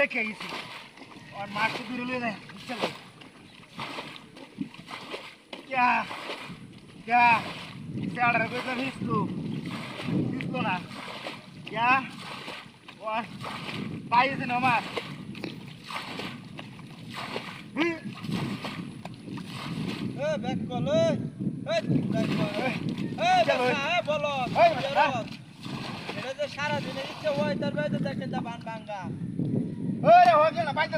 দেখে গেছি। আর মারতে দূরে লয়ে যায় চলো না। ক্যা ওয়ার পাইছে না আমার? এ কল এ ব্যাক কল এ বলো এটা যে সারাদিনে ইচ্ছে হয় তার বাইরে দেখেন বান ভাঙ্গা। ওরে ও গেল বাইতে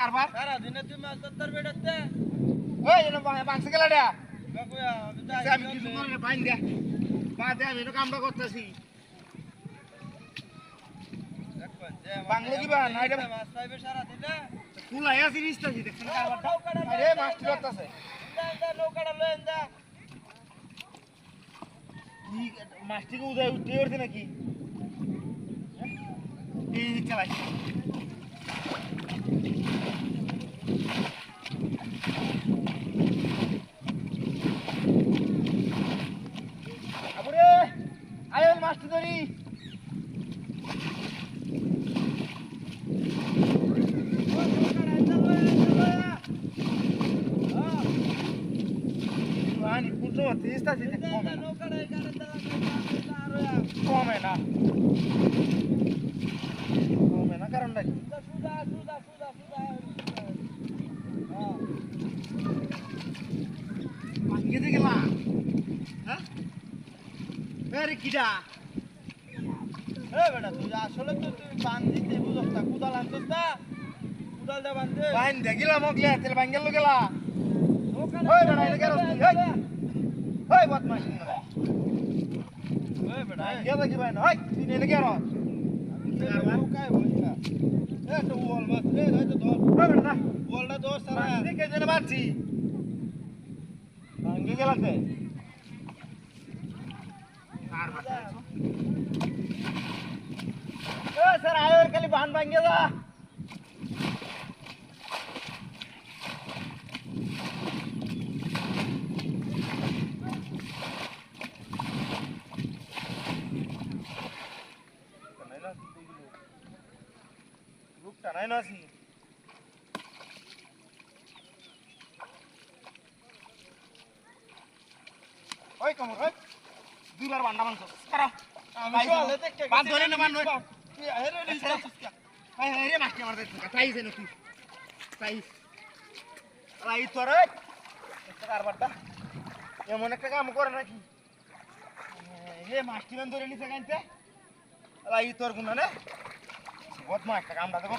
কারবার। তুই মাছ ধরতে ওই এনে বাংসে গেলাডা আমি কিছু করি করতেছি। বাংলো কি বা নাই রে সারা দিনে কুলাই আছে রিস্তা দি দেখছ না কারবারটা আরে মাছ উদয় উঠতে পারছে নাকি? જ કહેવાય આયો માસ્ટર દોરી Está se te come. Come, no. আরে কিডা। এ বেটা তুই আসলে তো তুই বান দিতে বুঝছ না কুদাল আনছিস না? কুদাল দে বান দে বাইন দে গেলা তেল ভাঙ্গে লো গেলা। ওই বেটা এটা কেন তুই হেই হেই বদমাশ এ বেটা ভাঙ্গে কি বাইন? হেই তুই নেলে কেন নৌকায় বসা এ তো ওয়াল মাছ রে এই তো ধর ওই বেটা ওয়ালটা ধর সারা জেনে ভাঙ্গে গেলাতে। আর বাচ্চা এ স্যার আয় ওর খালি বান ভাঙ্গে দা রূপটা দুইবার বান্ডা মাংস কারা। আমি চলে দেখতে বাদ ধরে না বান নয় হেরে নি হাই হাই রে মাস্টার মারতে তাই যেন তুই তাই। আলাই তোর একটা কারবারটা। এমন একটা কাম করে নাকি? হে মাস্টার ধরে নিছে কাইতে আলাই তোর গুণ না। বদমা একটা কামটা দেখো